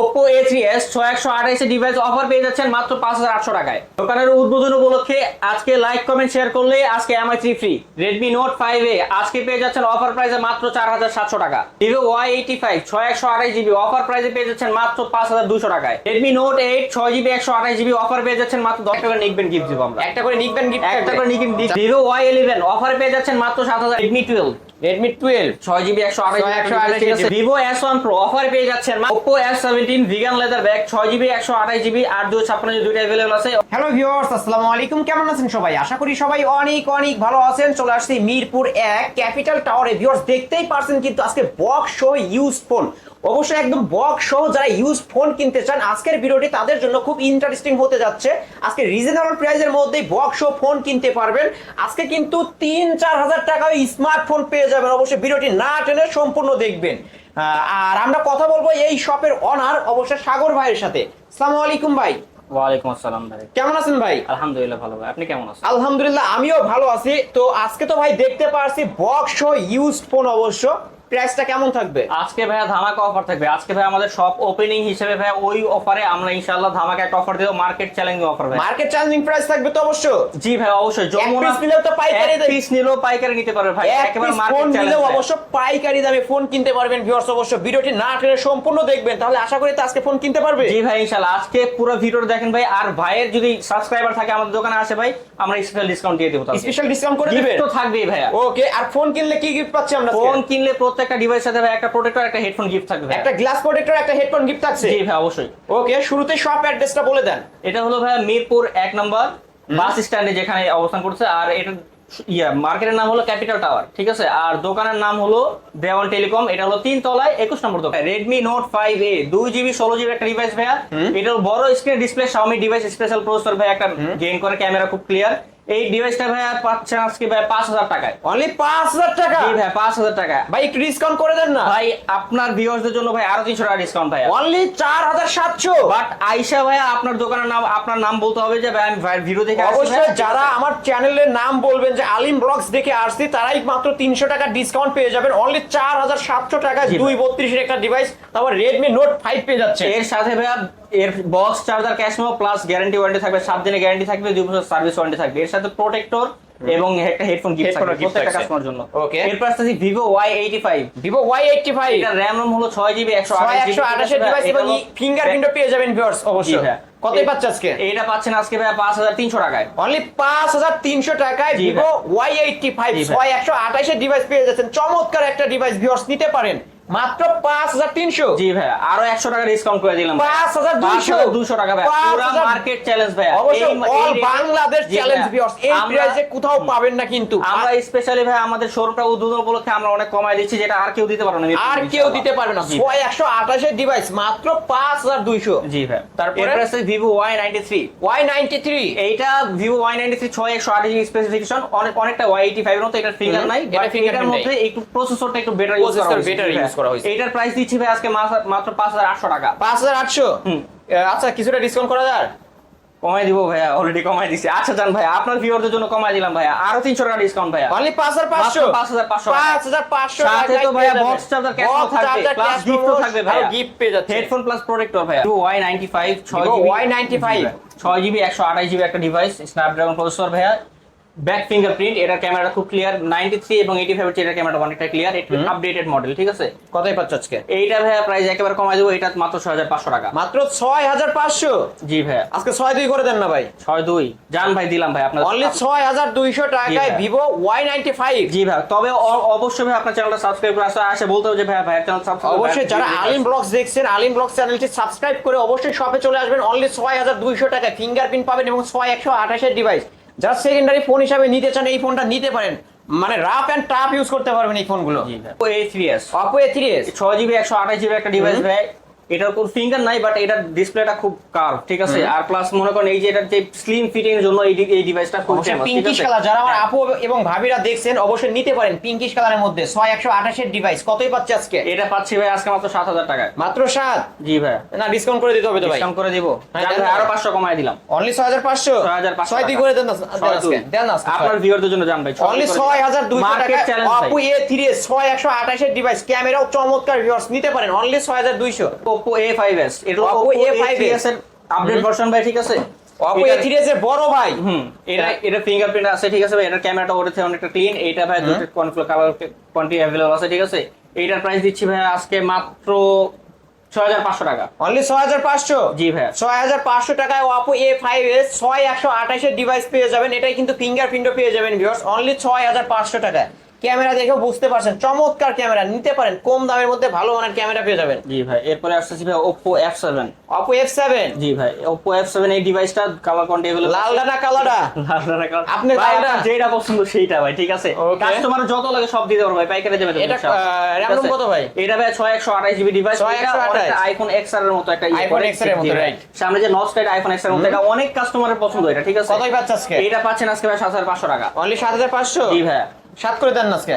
Oppo A3s ছয় একশো আঠাইশে device offer পেয়ে যাচ্ছেন মাত্র পাঁচ হাজার আটশো টাকায়। দোকানের উদ্বোধন উপলক্ষে আজকে লাইক কমেন্ট শেয়ার করলে আজকে MI three free Redmi note five A আজকে পেয়ে যাচ্ছেন অফার প্রাইসে মাত্র চার হাজার সাতশো টাকা। ভিভো ওয়াই এইটি ফাইভ ছয় একশো আঠাইশ জিবি অফার প্রাইসে পেয়ে যাচ্ছেন মাত্র পাঁচ হাজার দুশো টাকায়। রেডমি নোট এইট ছয় জিবি একশো আঠাইশ জিবি অফার পেয়ে যাচ্ছেন মাত্র দশ টাকা নিকবেন গিফট দিব আমরা। একটা করে নিকবেন গিফট একটা করে নিকবেন ভিভো ওয়াই ইলেভেন অফার পেয়ে যাচ্ছেন মাত্র সাত হাজার। রেডমি টুয়েলভ জিবি একশো আঠাশ 128 GB Vivo S one offer পেয়ে যাচ্ছেন Oppo S vegan vegan leather bag ছয় জিবি একশো আঠাশ জিবি আর দুই ছাপ্পান্ন জিবি দুইটা अवेलेबल আছে। হ্যালো ভিউয়ার্স আসসালামু আলাইকুম। কেমন আছেন সবাই? আশা করি সবাই অনেক অনেক ভালো আছেন। চলে আসছি মিরপুর 1 ক্যাপিটাল টাওয়ারে ভিউয়ার্স দেখতেই পারছেন কিন্তু আজকে বক্স শো ইউজ ফোন অবশ্যই একদম বক্স সহ যারা ইউজ ফোন কিনতে চান আজকের ভিডিওটি তাদের জন্য খুব ইন্টারেস্টিং হতে যাচ্ছে। আজকে রিজনেবল প্রাইসের মধ্যে বক্স সহ ফোন কিনতে পারবেন। আজকে কিন্তু তিন চার হাজার টাকায় স্মার্টফোন পেয়ে যাবেন। অবশ্যই ভিডিওটি না টেনে সম্পূর্ণ দেখবেন। আর আমরা কথা বলব এই শপের অনার অবশ্যই সাগর ভাইয়ের সাথে। আসসালামু আলাইকুম ভাই। ওয়ালাইকুম আসসালাম ভাই। কেমন আছেন ভাই? আলহামদুলিল্লাহ ভালো ভাই। আপনি কেমন আছেন? আলহামদুলিল্লাহ আমিও ভালো আছি। তো আজকে তো ভাই দেখতে পারছি বক্স ইউজ ফোন অবশ্য। প্রাইসটা কেমন থাকবে? আজকে ভাইয়া ধামাকা অফার থাকবে। আজকে ভাই আমাদের শপ ওপেনিং হিসেবে ভাই ওই অফারে আমরা ইনশাআল্লাহ ধামাকা একটা অফার দেবো। মার্কেট চ্যালেঞ্জিং অফার ভাই মার্কেট চ্যালেঞ্জিং প্রাইস থাকবে তো অবশ্য? জি ভাই অবশ্যই। যমুনা piece নিলেও তো পাইকারি এক পিস নিলেও পাইকারি নিতে পারবে ভাই। এক একেবারে মার্কেট নিলেও অবশ্য পাইকারি দামে ফোন কিনতে পারবেন ভিউয়ার্স অবশ্য। ভিডিওটি না টেনে সম্পূর্ণ দেখবেন। তাহলে আশা করি তো আজকে ফোন কিনতে পারবে। জি ভাই ইনশাআল্লাহ। আজকে পুরো ভিডিওটা দেখেন ভাই। আর ভাইয়ের যদি সাবস্ক্রাইবার থাকে আমাদের দোকানে আসে ভাই আমরা স্পেশাল ডিসকাউন্ট দিয়ে দেবো স্পেশাল ডিসকাউন্ট করে দিবেন? তো থাকবেই ভাইয়া। ওকে আর ফোন কিনলে কি গিফট পাচ্ছি আমরা ফোন কিনলে প্রত্যেকটা ডিভাইস সাথে একটা প্রোটেক্টর একটা হেডফোন গিফট থাকবে একটা গ্লাস প্রোটেক্টর একটা হেডফোন গিফট থাকছে। জি ভাই অবশ্যই। ওকে শুরুতে শপ অ্যাড্রেসটা বলে দেন। এটা হলো ভাই মিরপুর এক নম্বর বাস স্ট্যান্ডে যেখানে অবস্থান করছে আর এটা ইয়া মার্কেটের নাম হলো ক্যাপিটাল টাওয়ার ঠিক আছে? আর দোকানের নাম হলো দেওয়ান টেলিকম এটা হলো তিন তলায় একুশ নম্বর দোকান। রেডমি নোট ফাইভ এ দুই জিবি ষোলো জিবি একটা ডিভাইস ভাইয়া। এটা বড় screen display Xiaomi device special processor ভাই একটা গেইন করে ক্যামেরা খুব ক্লিয়ার এই ডিভাইসটা ভাইয়া পাচ্ছেন আজকে ভাই পাঁচ হাজার টাকায়। অনলি পাঁচ হাজার টাকা? জি ভাই পাঁচ হাজার টাকা ভাই একটু ডিসকাউন্ট করে দেন না। ভাই আপনার ভিউয়ার্সদের জন্য ভাই আরও তিনশো টাকা ডিসকাউন্ট ভাই অনলি চার হাজার সাতশো। বাট আইসা ভাইয়া আপনার দোকানের নাম আপনার নাম বলতে হবে যে ভাই আমি ভাইয়ের ভিডিও দেখে আসছি অবশ্যই যারা আমার চ্যানেলের নাম বলবেন যে আলিম ব্লগস দেখে আসছি তারাই মাত্র তিনশো টাকা ডিসকাউন্ট পেয়ে যাবেন। অনলি চার হাজার সাতশো টাকা ভাই। দুই বত্রিশের একটা ডিভাইস তারপর রেডমি নোট ফাইভ পেয়ে যাচ্ছে এর সাথে ভাইয়া এর box charger cash memo plus guarantee warranty থাকবে সাত দিনের গ্যারান্টি থাকবে দুই বছর সার্ভিস ওয়ারেন্টি থাকবে। এর সাথে প্রোটেক্টর এবং একটা হেডফোন গিফট থাকবে প্রত্যেকটা কাস্টমার জন্য। Vivo Y eighty five Vivo Y eighty five এটা র্যাম রোম হলো ছয় জিবি একশো ছয় একশো আঠাশের ডিভাইস এবং ফিঙ্গারপ্রিন্টও পেয়ে যাবেন ভিউয়ার্স অবশ্যই। হ্যাঁ। কতই পাচ্ছে আজকে? এটা পাচ্ছেন আজকে ভাই পাঁচ হাজার তিনশো টাকায়। অনলি পাঁচ হাজার তিনশো টাকায় ভাই। ছয় একশো আঠাশের ডিভাইস পেয়ে যাচ্ছেন। চমৎকার একটা ডিভাইস ভিউয়ার্স নিতে পারেন। মাত্র পাঁচ হাজার তিনশো। জি ভাইয়া আরও একশো টাকা ডিসকাউন্ট করে দিলাম পাঁচ হাজার দুইশো। দুশো টাকা পুরো মার্কেট চ্যালেঞ্জ অবশ্যই এই অল বাংলাদেশ চ্যালেঞ্জ ভিউয়ার্স এই প্রাইসে কোথাও পাবেন না কিন্তু। আমরা স্পেশালি ভাই আমাদের শোরুমটা উদ্বোধন উপলক্ষে আমরা অনেক কমাই দিচ্ছি যেটা আর কেউ দিতে পারবে না আর কেউ দিতে পারবে না। ছয় একশো আঠাশের ডিভাইস মাত্র পাঁচ হাজার দুইশো। জি ভাই। তারপরে? আছে Vivo Y ninety three Y ninety three এইটা ভিভো ওয়াই নাইনটি থ্রি ছয় একশো আট স্পেসিফিকেশন অনেক অনেকটা ওয়াই এইটি ফাইভ মতো এটার ফিঙ্গার নাই এটা মধ্যে একটু প্রসেসরটা একটু বেটার ইউজ করা Processor হয়েছে করা হয়েছে। এইটার প্রাইস দিচ্ছি ভাই আজকে মাত্র পাঁচ হাজার আটশো টাকা। পাঁচ হাজার আটশো? আচ্ছা কিছুটা ডিসকাউন্ট করা যায়? কমাই দিব ভাইয়া অলরেডি কমাই দিছি। আচ্ছা জান ভাই আপনার ভিউয়ারদের জন্য কমাই দিলাম ভাইয়া। আরও তিনশো টাকা ডিসকাউন্ট ভাইয়া। অনলি পাঁচ হাজার পাঁচশো? মাত্র 5,500 পাঁচ হাজার পাঁচশো সাথে তো ভাইয়া charger cash ও থাকবে, gift ও থাকবে ভাইয়া। গিফট পেয়ে যাচ্ছে। হেডফোন প্লাস প্রোটেক্টর ভাইয়া। ওয়াই নাইনটি ফাইভ ছয় Vivo জিবি Y95 ছয় জিবি একশো আঠাশ জিবি একটা ডিভাইস স্ন্যাপড্রাগন প্রসেসর ভাইয়া। ব্যাক ফিঙ্গারপ্রিন্ট এটার ক্যামেরা খুব ক্লিয়ার নাইনটি থ্রি এবং এইটি ফাইভ এটার ক্যামেরা অনেকটা ক্লিয়ার এটা আপডেটেড মডেল ঠিক আছে? কতই পাচ্ছ আজকে? এইটা ভাইয়া প্রাইস একেবারে কমাই দেবো এটা মাত্র ছয় হাজার পাঁচশো টাকা। মাত্র ছয় হাজার পাঁচশো? জি ভাইয়া। আজকে ছয় দুই করে দেন না ভাই? ছয় দুই জান ভাই দিলাম ভাই আপনার অনলি ছয় হাজার দুইশো টাকায় ভিভো ওয়াই নাইনটি ফাইভ জি ভাই তবে অবশ্যই ভাই আপনার চ্যানেলটা সাবস্ক্রাইব করে আসে আসে বলতে হবে যে ভাই ভাইয়ের চ্যানেল সাবস্ক্রাইব অবশ্যই যারা আলিম ব্লগস দেখছেন আলিম ব্লগস চ্যানেলটি সাবস্ক্রাইব করে অবশ্যই শপে চলে আসবেন। অনলি ছয় হাজার দুইশো টাকায় ফিঙ্গারপ্রিন্ট পাবেন এবং ছয় একশো আঠাশের ডিভাইস যারা সেকেন্ডারি ফোন হিসাবে নিতে চান এই ফোনটা নিতে পারেন। মানে রাফ অ্যান্ড টাফ ইউজ করতে পারবেন এই ফোনগুলো Oppo A three S Oppo A three S ছয় জিবি একশো আঠাশ জিবি একটা ডিভাইস ভাই। এটার কোন ফিঙ্গার নাই বাট এটার ডিসপ্লেটা খুব কার্ভ ঠিক আছে? আর প্লাস মনে করেন এই যে এটার যে স্লিম ফিটিং এর জন্য এই এই ডিভাইসটা খুব famous, পিঙ্কিশ কালার যারা আমার আপু এবং ভাবিরা দেখছেন অবশ্যই নিতে পারেন পিঙ্কিশ কালারের মধ্যে। ছয় একশো আঠাশের ডিভাইস কতই পাচ্ছে আজকে? এটা পাচ্ছি ভাই আজকে মাত্র সাত হাজার টাকায়। মাত্র সাত? জি ভাই। না ডিসকাউন্ট করে দিতে হবে তো ভাই। ডিসকাউন্ট করে দিব। হ্যাঁ, না। আরও পাঁচশো কমায় দিলাম। অনলি ছয় হাজার পাঁচশো? 6,500 ছয় দুই করে দেন আজকে। দেন আজকে আপনার ভিউয়ারদের জন্য জান ভাই অনলি ছয় হাজার দুইশো মার্কেট চ্যালেঞ্জ টাকা অপো এ থ্রি ছয় একশো আঠাশের ডিভাইস ক্যামেরাও চমৎকার ভিউয়ার্স নিতে পারেন। অনলি ছয় হাজার দুইশো। Oppo A5s এটা হলো Oppo Oppo A5s A3s এর আপডেট ভার্সন ভাই ঠিক আছে Oppo এটা- A3s এর বড় ভাই হুম এটা এটা ফিঙ্গারপ্রিন্ট আছে ঠিক আছে ভাই এটার ক্যামেরাটা ওটাতে অনেকটা ক্লিন এইটা ভাই দুটো কনফ্লো কালার কোয়ান্টিটি अवेलेबल আছে ঠিক আছে এইটার প্রাইস দিচ্ছি ভাই আজকে মাত্র 6500 টাকা অনলি ছয় হাজার পাঁচশো জি ভাই ছয় হাজার পাঁচশো টাকায় ওপো এ ফাইভ এস ছয় একশো আঠাশের ডিভাইস পেয়ে যাবেন এটাই কিন্তু ফিঙ্গারপ্রিন্টও পেয়ে যাবেন ভিউয়ার্স অনলি ছয় হাজার পাঁচশো টাকায় ক্যামেরা দেখেও বুঝতে পারছেন। চমৎকার ক্যামেরা নিতে পারেন কম দামের মধ্যে ভালো মানের ক্যামেরা পেয়ে যাবেন। জি ভাই এরপরে আসতেছি ভাই Oppo F7 Oppo F7 জি ভাই Oppo F7 এই ডিভাইসটা কালার কোনটি এগুলো লাল ডানা কালারটা। লাল ডানা কালার আপনি ভাই যেটা পছন্দ সেইটা ভাই ঠিক আছে? কাস্টমার যত লাগে সব দিয়ে পারব ভাই পাইকারে দেবে এটা RAM কত ভাই? এটা ভাই 6128 জিবি ডিভাইস এটা আইফোন XR এর মতো একটা ইয়ে আইফোন XR এর মতো রাইট সামনে যে নচ লাইট আইফোন XR এর মতো এটা অনেক কাস্টমারের পছন্দ এটা ঠিক আছে? কতই পাচ্ছেন আজকে? এটা পাচ্ছেন আজকে ভাই 7500 টাকা। অনলি 7500 জি ভাই। সাত করে দেন আজকে।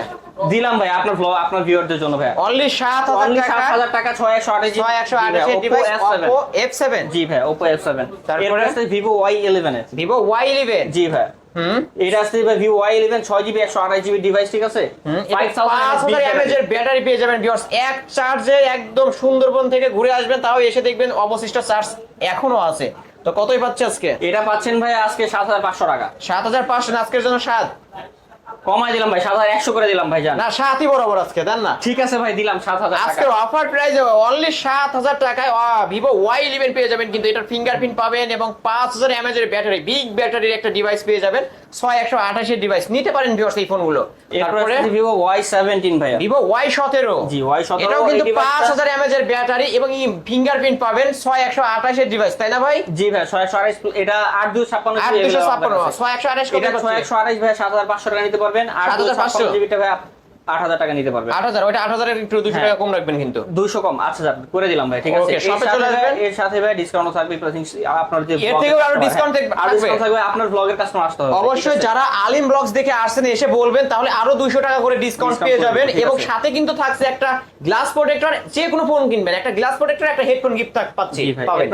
দিলাম ভাই আপনার ব্লগ আপনার ভিউয়ারদের জন্য ভাই। অনলি সাত অনলি হাজার টাকা। 7000 টাকা 6128 জিবি ছয় একশো আঠাশের ডিভাইস অপো এফ সেভেন জি ভাই Oppo F7 তারপরে? আছে Vivo Y11 এর। ভিভো ওয়াই ইলেভেন জি ভাই। হুম। এটা আসছে ভাই Vivo Y11 6 GB 128 GB device ঠিক আছে? 5000 এমএএইচ এর ব্যাটারি পেয়ে যাবেন ভিউয়ার্স এক চার্জে একদম সুন্দরবন থেকে ঘুরে আসবেন তাও এসে দেখবেন অবশিষ্ট চার্জ এখনও আছে। তো কতই পাচ্ছে আজকে? এটা পাচ্ছেন ভাই আজকে 7500 টাকা। সাত হাজার পাঁচশো আজকের জন্য সাত। কমাই দিলাম ভাই 7100 করে দিলাম ভাই না সাতই বরাবর আজকে দেন না? ঠিক আছে ভাই দিলাম 7000 আজকে টাকা। অফার প্রাইস অনলি সাত হাজার টাকায় ভিভো ওয়াই ইলেভেন পেয়ে যাবেন কিন্তু এটার ফিঙ্গারপ্রিন্ট পাবেন এবং পাঁচ হাজার এমএজের এর ব্যাটারি বিগ ব্যাটারির একটা ডিভাইস পেয়ে যাবেন। ছয় একশো আঠাশের ডিভাইস নিতে পারেন ভিউয়ার্স এই ফোনগুলো তারপরে আছে Vivo Y17 ভাই ভিভো ওয়াই সতেরো। জি, Y17 এটাও কিন্তু পাঁচ হাজার এর ব্যাটারি এবং ফিঙ্গারপ্রিন্ট পাবেন ছয় একশো আঠাশের ডিভাইস তাই না ভাই? জি ভাই 628 এটা 8256 আট দুশো ছাপ্পান্ন ছয় একশো আঠাশ এটা 628 ভাই 7500 টাকা নিতে পারবেন। আর 7500 256 জিবিটা ভাই 8000 টাকা নিতে পারবেন আট হাজার ওইটা আট হাজারের একটু দুশো। টাকা কম রাখবেন কিন্তু। 200 কম 8000 করে দিলাম ভাই ঠিক আছে। এর সাথে ভাই- আসবেন। এর সাথে ভাই ডিসকাউন্ট থাকবে আপনার যে এর থেকেও আরও customer, থাকবে- আরও থাকবে। discount থাকবে আপনার ব্লগের কাস্টমার আসতে হবে অবশ্যই যারা আলিম ব্লগস দেখে আসছেন এসে বলবেন তাহলে আরও টাকা করে ডিসকাউন্ট পেয়ে যাবেন। এবং সাথে কিন্তু থাকছে একটা গ্লাস প্রোটেক্টর যে কোনো ফোন কিনবেন। একটা গ্লাস প্রোটেক্টর একটা হেডফোন গিফট পাচ্ছি পাবেন।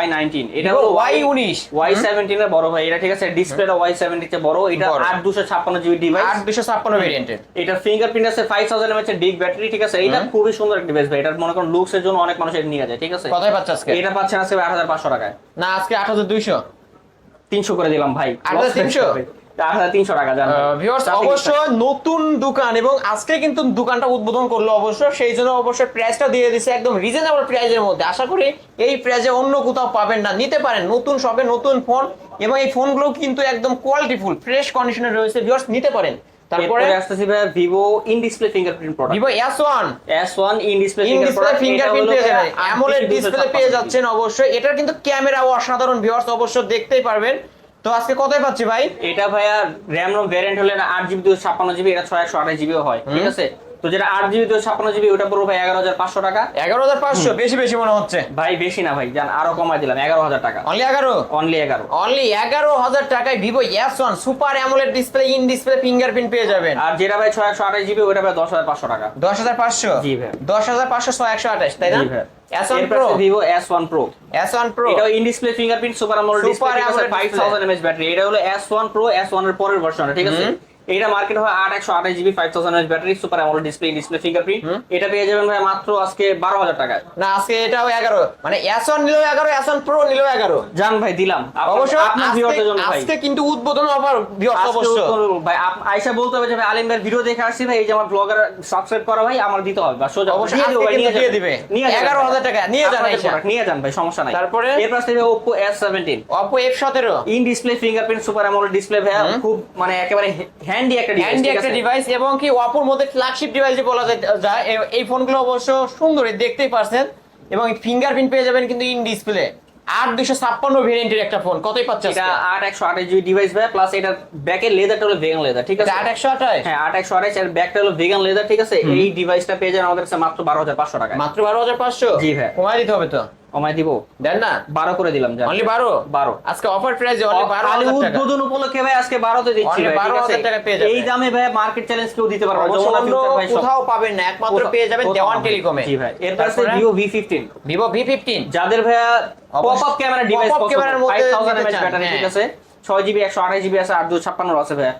Y19 এটা হলো Y19 Y17 এর বড় ভাই এটা ঠিক আছে? ডিসপ্লেটা Y70 তে বড় এটা বড়। 8256 জিবি ডিভাইস আট দুশো ছাপ্পান্ন ভেরিয়েন্টের এটা ফিঙ্গারপ্রিন্ট আছে 5000 mAh এর বিগ ব্যাটারি ঠিক আছে? এটা খুবই সুন্দর একটা ডিভাইস ভাই। এটা মনে করুন লুকস এর জন্য অনেক মানুষ এটা নিয়ে যায় ঠিক আছে? কথাই পাচ্ছে আজকে? এটা পাচ্ছেন আজকে 8500 টাকায়। না আজকে আট হাজার দুইশো। 300 করে দিলাম ভাই। 8300? 8300 টাকা জান। ভিউয়ার্স নতুন দোকান এবং আজকে কিন্তু দোকানটা উদ্বোধন করল অবশ্য সেই জন্য অবশ্য প্রাইসটা দিয়ে দিছে একদম রিজনেবল প্রাইসের মধ্যে। আশা করি এই প্রাইসে অন্য কোথাও পাবেন না। নিতে পারেন নতুন শপে নতুন ফোন এবং এই ফোনগুলো কিন্তু একদম কোয়ালিটিফুল ফ্রেশ কন্ডিশনে রয়েছে। ভিউয়ার্স নিতে পারেন। তারপরে আসতেছি ভাই Vivo in display fingerprint product Vivo S one S1 in display fingerprint পেয়ে যাবেন। অ্যামোলেড ডিসপ্লে পেয়ে যাচ্ছেন অবশ্যই। এটার কিন্তু ক্যামেরা অসাধারণ ভিউয়ার্স অবশ্যই দেখতেই পারবেন। তো আজকে কতই পাচ্ছি ভাই? এটা ভাইয়া র্যাম ROM ভ্যারিয়েন্ট হলে না আট জিবি দুশো ছাপ্পান্ন জিবি এটা ছয় একশো আঠাশ জিবিও হয়। ঠিক আছে? তো যেটা আট জিবি দুশো ছাপ্পান্ন জিবি ওটা পড়বে ভাই এগারো হাজার পাঁচশো টাকা। এগারো হাজার পাঁচশো? বেশি বেশি মনে হচ্ছে। ভাই বেশি না ভাই জান আরও কমাই দিলাম এগারো হাজার টাকা। অনলি এগারো? অনলি এগারো। অনলি এগারো হাজার টাকায় Vivo S one super AMOLED display in display fingerprint পেয়ে যাবেন। আর যেটা ভাই ছয় একশো আঠাশ জিবি ওটা ভাই দশ হাজার পাঁচশো টাকা। দশ হাজার পাঁচশো? জি ভাই। দশ হাজার পাঁচশো ছয় একশো আঠাশ তাই না? জি ভাই। S one pro Vivo S one pro S one pro এটা in display fingerprint super display battery এটা হলো এস ওয়ান প্রো এস ওয়ানের পরের ভার্সন ঠিক আছে? এটা মার্কেট হয় আট একশো আঠাশ GB five thousand mAh battery super AMOLED display display fingerprint এটা পেয়ে যাবেন ভাই মাত্র আজকে বারো হাজার টাকায়। না আজকে এটাও এগারো। মানে এস ওয়ান নিলেও এগারো এস ওয়ান প্রো নিলেও এগারো। জান ভাই দিলাম। অবশ্য আপনার ভিউয়ারদের জন্য ভাই। আজকে কিন্তু উদ্বোধন অফার ভিউয়ার্স অবশ্য। ভাই আয়শা বলতে হবে যে ভাই আলিম ভাই ভিডিও দেখে আসছি ভাই এই যে আমার ব্লগার সাবস্ক্রাইব করা ভাই আমার দিতে হবে। বা সোজা। অবশ্যই দিয়ে ভাই, নিয়ে দিবে। নিয়ে যান 11,000 টাকা, নিয়ে যান আয়শা। নিয়ে যান ভাই সমস্যা নাই। তারপরে? আসছে Oppo S seventeen Oppo F সতেরো। In display fingerprint super AMOLED display ভাই খুব মানে একেবারে হ্যান্ডি একটা ডিভাইস হ্যান্ডি একটা ডিভাইস এবং কি অপোর মধ্যে ফ্ল্যাগশিপ ডিভাইস যে বলা যায়- এই ফোনগুলো অবশ্য সুন্দরই দেখতেই পারছেন। এবং ফিঙ্গারপ্রিন্ট পেয়ে যাবেন কিন্তু ইন ডিসপ্লে আট দুশো ছাপ্পান্ন ভেরিয়েন্টের একটা ফোন কতই পাচ্ছে এটা আট একশো আঠাশ জিবি ডিভাইস ভাই প্লাস এটার ব্যাকের লেদারটা হলো ভেগান লেদার ঠিক আছে? আট একশো আঠাশ? হ্যাঁ আট একশো আঠাশ এর ব্যাকটা হলো ভেগান লেদার ঠিক আছে? এই ডিভাইসটা পেয়ে যাবেন আমাদের কাছে মাত্র বারো হাজার পাঁচশো টাকা মাত্র বারো হাজার পাঁচশো? জি ভাই। কমাই দিতে হবে তো? কমাই দিব। দেন না? বারো করে দিলাম জান অনলি বারো? বারো। আজকে অফার প্রাইস অনলি বারো খালি উদ্বোধন উপলক্ষে ভাই আজকে বারোতে দিচ্ছি Only ভাই, ঠিক 12,000 টাকা পেয়ে যাবে। এই দামে ভাই মার্কেট চ্যালেঞ্জ কেউ দিতে পারবে না। যমুনা অন্য ফিউচার ভাই কোথাও পাবেন না একমাত্র পেয়ে যাবেন দেওয়ান টেলিকমে জি ভাই এরপর আছে তারপরে? Vivo V fifteen Vivo V fifteen যাদের ভাইয়া অবশ্য- pop up camera device pop-up ক্যামেরার মধ্যে ফাইভ থাউজেন্ড এমএচ ব্যাটারি। ঠিক আছে? ছয় জিবি একশো আঠাশ জিবি আছে আট দুশো ছাপ্পান্ন আছে ভাইয়া।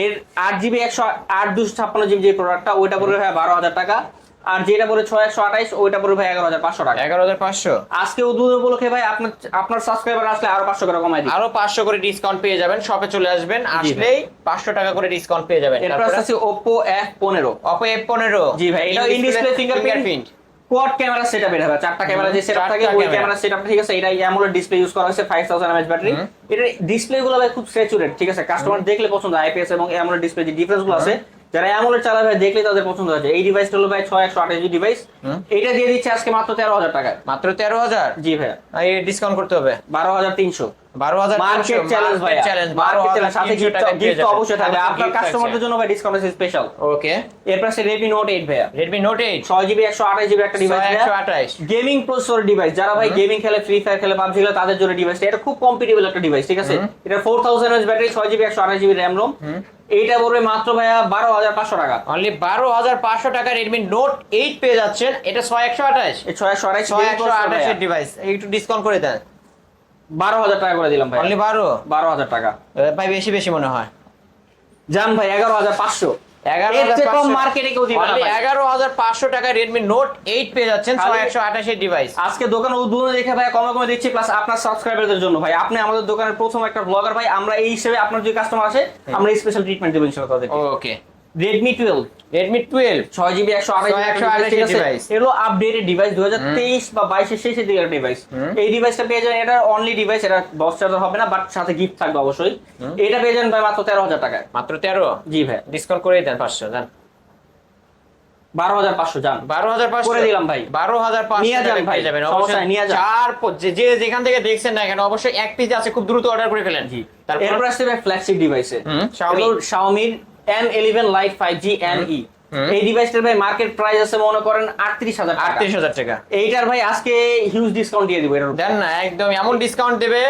এর আট জিবি একশো আট দুশো ছাপ্পান্ন জিবি যে প্রোডাক্টটা ওইটা পড়বে ভাইয়া বারো হাজার টাকা। আর যেটা পড়ে ছয় একশো আঠাইশ ওইটা পড়বে ভাই এগারো হাজার পাঁচশো টাকা। এগারো হাজার পাঁচশো? আজকে উদ্বোধন উপলক্ষে ভাই আপনার আপনার সাবস্ক্রাইবার আসলে আরও পাঁচশো টাকা কমাই আরও পাঁচশো করে ডিসকাউন্ট পেয়ে যাবেন শপে চলে আসবেন আসলেই পাঁচশো টাকা করে ডিসকাউন্ট পেয়ে যাবেন। এরপর আছে ওপো এফ পনেরো। অপো এফ পনেরো। জি ভাই এটা in display fingerprint quad camera setup এটা চারটা ক্যামেরা যে সেটআপ থাকে ওই। ক্যামেরা সেটআপ ঠিক আছে? এটা অ্যামোলেড ডিসপ্লে ইউজ করা হয়েছে 5000 এমএএইচ ব্যাটারি এটা ডিসপ্লে গুলো ভাই খুব স্যাচুরেট ঠিক আছে? কাস্টমার দেখলে পছন্দ আইপিএস এবং অ্যামোলেড ডিসপ্লে যে ডিফারেন্সগুলো আছে যারা অ্যামোলেড চালাবে ভাই দেখলে তাদের পছন্দ হয়েছে। এই ডিভাইসটা হলো ভাই 6128 জি ডিভাইস এটা দিয়ে দিচ্ছে আজকে মাত্র 13000 টাকায়। মাত্র তেরো হাজার? জি ভাই এই ডিসকাউন্ট করতে হবে? 12300 বারো হাজার মার্কেট চ্যালেঞ্জ ভাই চ্যালেঞ্জ সাথে গিফট গিফট অবশ্যই থাকবে। আপনার কাস্টমারদের জন্য ভাই ডিসকাউন্ট আছে স্পেশাল ওকে এরপর আছে Redmi Note 8 ভাইয়া। Redmi Note eight 6 GB 128 GB একটা ডিভাইস একশো আঠাশ। গেমিং প্রসেসর ডিভাইস যারা ভাই গেমিং খেলে ফ্রি ফায়ার খেলে পাবজি খেলে তাদের জন্য ডিভাইস এটা খুব কম্পিটেবল একটা ডিভাইস ঠিক আছে? ব্যাটারি এইটা পড়বে মাত্র ভাইয়া বারো হাজার পাঁচশো টাকা। অনলি বারো হাজার পাঁচশো টাকা রেডমি নোট এইট পেয়ে যাচ্ছেন। এটা ছয় একশো আঠাশ। ছয় একশো আঠাশ ছয় একশো আঠাশের ডিভাইস একটু ডিসকাউন্ট করে দেন। বারো হাজার টাকা করে দিলাম ভাই। অনলি বারো? বারো হাজার টাকা। ভাই বেশি বেশি মনে হয়। যান ভাই এগারো হাজার পাঁচশো। আজকে দোকান উদ্বোধন দেখে ভাই কমে কমে দিচ্ছি প্লাস আপনার সাবস্ক্রাইবারদের জন্য। ভাই আপনি আমাদের দোকানের প্রথম একটা ব্লগার ভাই আমরা এই হিসেবে আপনার যে কাস্টমার আছে আমরা স্পেশাল ট্রিটমেন্ট দেবো ইনশাআল্লাহ তাদেরকে। Okay Redmi twelve Redmi twelve ছয় জিবি একশো আঠাশ এগুলো আপডেটেড ডিভাইস দু হাজার তেইশ বা বাইশের শেষের দিকের ডিভাইস এই ডিভাইসটা পেয়ে যাবেন এটা অনলি ডিভাইস এটা দশ চার্জার হবে না বাট সাথে গিফট থাকবে অবশ্যই। এটা পেয়ে যাবেন ভাই মাত্র তেরো হাজার টাকায়। মাত্র তেরো? জি ভাই। ডিসকাউন্ট করে দেন পাঁচশো জান বারো হাজার পাঁচশো যান। বারো হাজার পাঁচশো। করে দিলাম ভাই। বারো হাজার নিয়ে যান ভাই, যাবেন। অবশ্যই নিয়ে যান। চার যে যেখান থেকে দেখছেন না কেন অবশ্যই এক পিস আছে খুব দ্রুত অর্ডার করে ফেলেন। জি। তারপর ভাই ফ্ল্যাগশিপ ডিভাইসে শাওমির M eleven lite five G N E এই ডিভাইসটার ভাই মার্কেট প্রাইস আছে মনে করেন আটত্রিশ হাজার টাকা। আটত্রিশ হাজার টাকা। এইটার ভাই আজকে হিউজ ডিসকাউন্ট দিয়ে দিব দেন না একদম এমন ডিসকাউন্ট দেবে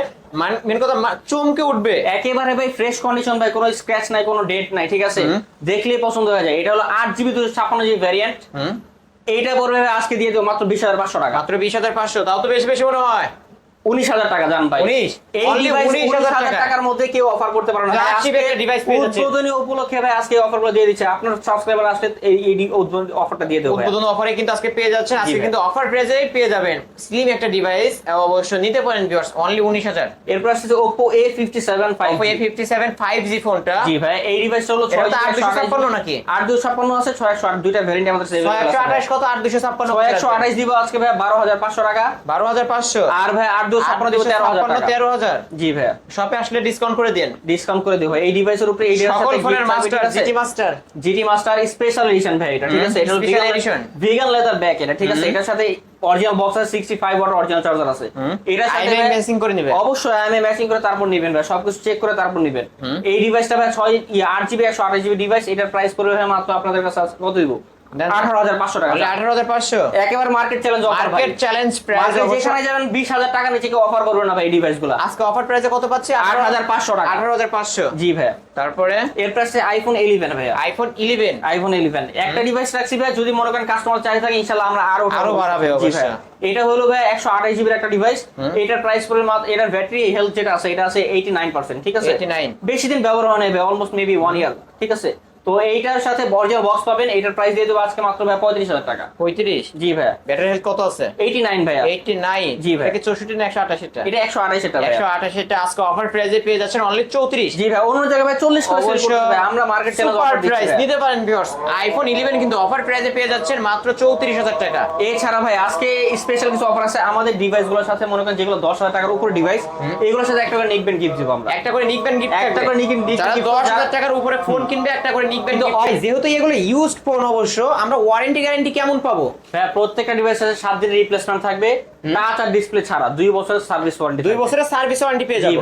মেন কথা চমকে উঠবে। একেবারে ভাই ফ্রেশ কন্ডিশন ভাই কোনো স্ক্র্যাচ নাই কোনো ডেট নাই ঠিক আছে? দেখলেই পছন্দ হয়ে যায়। এটা হলো আট জিবি দুশো ছাপ্পান্ন জিবি ভ্যারিয়েন্ট এইটা পড়বে আজকে দিয়ে দেবো মাত্র বিশ হাজার পাঁচশো টাকা। মাত্র বিশ হাজার পাঁচশো তাও তো বেশি বেশি মনে হয়। উনিশ হাজার টাকা জান ভাই। এই ডিভাইস 19,000 উনিশ হাজার টাকা। টাকার মধ্যে কেউ অফার করতে পারে না। উদ্বোধনী উপলক্ষে ভাই আজকে অফারগুলো দিয়ে দিচ্ছে। আপনার সাবস্ক্রাইবার আসলে এই অফারটা দিয়ে দেবো। উদ্বোধন অফারে কিন্তু আজকে পেয়ে যাচ্ছেন। আজকে। কিন্তু অফার প্রাইসে পেয়ে যাবেন। স্লিম একটা ডিভাইস অবশ্য নিতে পারেন ভিউয়ার্স অনলি উনিশ হাজার। এরপর আসছে Oppo A57 5G Oppo A57 5G ফোনটা জি ভাই এই ডিভাইসটা হলো এটা তো 856 নাকি? 856 আছে 608 দুইটা ভেরিয়েন্ট আমাদের ছয় একশো আঠাশ কত? আট দুশো ছাপ্পান্ন 628 দিব আজকে ভাই 12500 টাকা। বারো হাজার পাঁচশো। আর ভাই 856 দিব 13000 টাকা। তেরো হাজার। জি ভাই শপে আসলে ডিসকাউন্ট করে দেন ডিসকাউন্ট করে দেবো। এই ডিভাইসের উপরে এই সকল ফোনের master GT master GT master special edition ভাই এটা ঠিক আছে? এটা হলো special ভিগান লেদার ব্যাক এটা ঠিক আছে? এটার সাথে অরিজিনাল বক্স আছে 65 ওয়াট অরিজিনাল চার্জার আছে। এটার সাথে ম্যাচিং করে নিবে অবশ্যই আমি ম্যাচিং করে তারপর নেবেন ভাই সবকিছু চেক করে তারপর নেবেন। এই ডিভাইসটা ভাই ছয় ইয়ে, আট জিবি একশো আঠাশ জিবি ডিভাইস এটার প্রাইস পড়বে মাত্র আপনাদের কাছে কত দিব। আঠারো হাজার পাঁচশো টাকা। আঠারো হাজার পাঁচশো। একেবারে market challenge offer market challenge price যেখানে যাবেন বিশ হাজার টাকা নিচে কেউ অফার করবে না ভাই ডিভাইসগুলা। আজকে অফার প্রাইসে কত পাচ্ছে? 8,500 টাকা। আঠারো হাজার পাঁচশো। জি ভাই। তারপরে? এর প্রাইস আইফোন ইলেভেন ভাইয়া। আইফোন ইলেভেন আইফোন ইলেভেন একটা ডিভাইস রাখছি ভাই যদি মনে করেন কাস্টমার চাই থাকে ইনশাল্লাহ আমরা আরও আরও বাড়াবে। অবশ্যই। এটা হলো ভাই একশো আঠাশ জিবির একটা ডিভাইস এটার প্রাইস পড়বে মাত্র এটার ব্যাটারি হেলথ যেটা আছে এটা আছে এইটি নাইন পার্সেন্ট ঠিক আছে? 89 বেশি দিন ব্যবহার হয় না অলমোস্ট মেবি ওয়ান ইয়ার ঠিক আছে? তো এইটার সাথে অরিজিনাল বক্স পাবেন এটার প্রাইস দিয়ে দেবো আজকে মাত্র ভাই পঁয়ত্রিশ হাজার টাকা। পঁয়ত্রিশ? জি ভাই ব্যাটারি হেলথ কত আছে? এইটি নাইন ভাইয়া এইটটি নাইন জি ভাই। চৌষট্টি না একশো আঠাশিটা? এটা একশো আঠাশ এটা একশো আঠাশিটা আজকে অফার প্রাইসে পেয়ে যাচ্ছেন অনলি চৌত্রিশ। জি ভাই অন্য জায়গায় ভাই চল্লিশ করে ভাই। আমরা মার্কেট অফার প্রাইস নিতে পারেন ভিউয়ার্স আইফোন ইলেভেন কিন্তু অফার প্রাইসে পেয়ে যাচ্ছেন মাত্র চৌত্রিশ হাজার টাকা। এছাড়া ভাই আজকে স্পেশাল কিছু অফার আছে। আমাদের ডিভাইসগুলোর সাথে মনে করেন যেগুলো দশ হাজার টাকার উপর ডিভাইস এগুলোর সাথে একটা করে নিকবেন গিফট দিব আমরা। একটা করে নিকবেন গিফট একটা করে নিকবেন যারা দশ হাজার টাকার উপরে ফোন কিনবে একটা করে কিন্তু। যেহেতু এগুলো ইউজড ফোন অবশ্য আমরা ওয়ারেন্টি গ্যারান্টি কেমন পাবো? ভাই প্রত্যেকটা ডিভাইস সাথে সাত দিনের রিপ্লেসমেন্ট থাকবে। টাচ আর ডিসপ্লে ছাড়া দুই বছরের সার্ভিস ওয়ারেন্টি দুই বছরের সার্ভিস ওয়ারেন্টি পেয়ে যাব।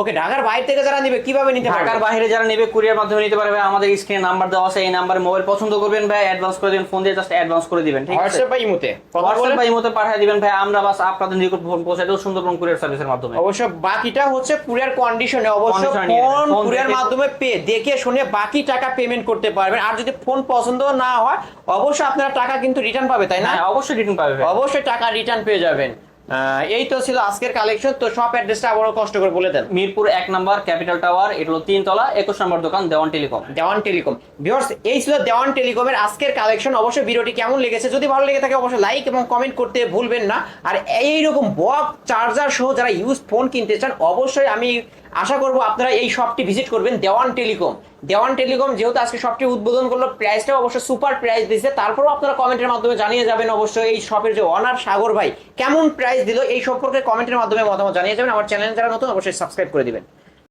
ওকে ঢাকার বাইরে থেকে যারা নিবে কীভাবে নিতে ঢাকার বাইরে যারা নেবে কুরিয়ার মাধ্যমে নিতে পারবে। আমাদের স্ক্রিনে নাম্বার দেওয়া আছে এই নাম্বারে মোবাইল পছন্দ করবেন ভাই অ্যাডভান্স করে দিবেন ফোন দিয়ে জাস্ট অ্যাডভান্স করে দিবেন ঠিক আছে? হোয়াটসঅ্যাপ বা ইমোতে হোয়াটসঅ্যাপ বা ইমোতে পাঠিয়ে দিবেন ভাই আমরা বাস আপনাদের নিকট ফোন পৌঁছে দেবো সুন্দরবন কুরিয়ার সার্ভিসের মাধ্যমে। অবশ্য বাকিটা হচ্ছে কুরিয়ার কন্ডিশনে অবশ্য ফোন কুরিয়ার মাধ্যমে পে দেখে শুনে বাকি টাকা পেমেন্ট করতে পারবেন। আর যদি ফোন পছন্দ না হয় অবশ্যই আপনারা টাকা কিন্তু রিটার্ন পাবে তাই না? হ্যাঁ অবশ্যই রিটার্ন পাবে অবশ্যই টাকা রিটার্ন পেয়ে যাবেন। এই তো ছিল আজকের কালেকশন তো সব অ্যাড্রেসটা আবারও কষ্ট করে বলে দেন। মিরপুর এক নাম্বার ক্যাপিটাল টাওয়ার এটা হলো তিন তলা একুশ নম্বর দোকান Dewan telecom. Dewan telecom. Viewers এই ছিল দেওয়ান টেলিকমের আজকের কালেকশন অবশ্যই ভিডিওটি কেমন লেগেছে? যদি ভালো লেগে থাকে অবশ্যই লাইক এবং কমেন্ট করতে ভুলবেন না। আর এইরকম বক চার্জার সহ যারা ইউজ ফোন কিনতে চান অবশ্যই আমি আশা করব আপনারা এই শপটি ভিজিট করবেন দেওয়ান টেলিকম। দেওয়ান টেলিকম যেহেতু আজকে শপটি উদ্বোধন করল প্রাইসটাও অবশ্য সুপার প্রাইস দিয়েছে। তারপরও আপনারা কমেন্টের মাধ্যমে জানিয়ে যাবেন অবশ্যই এই শপের যে অনার সাগর ভাই কেমন প্রাইস দিল, এই সম্পর্কে কমেন্টের মাধ্যমে মতামত জানিয়ে যাবেন। আমার চ্যানেল যারা নতুন, অবশ্যই সাবস্ক্রাইব করে দিবেন।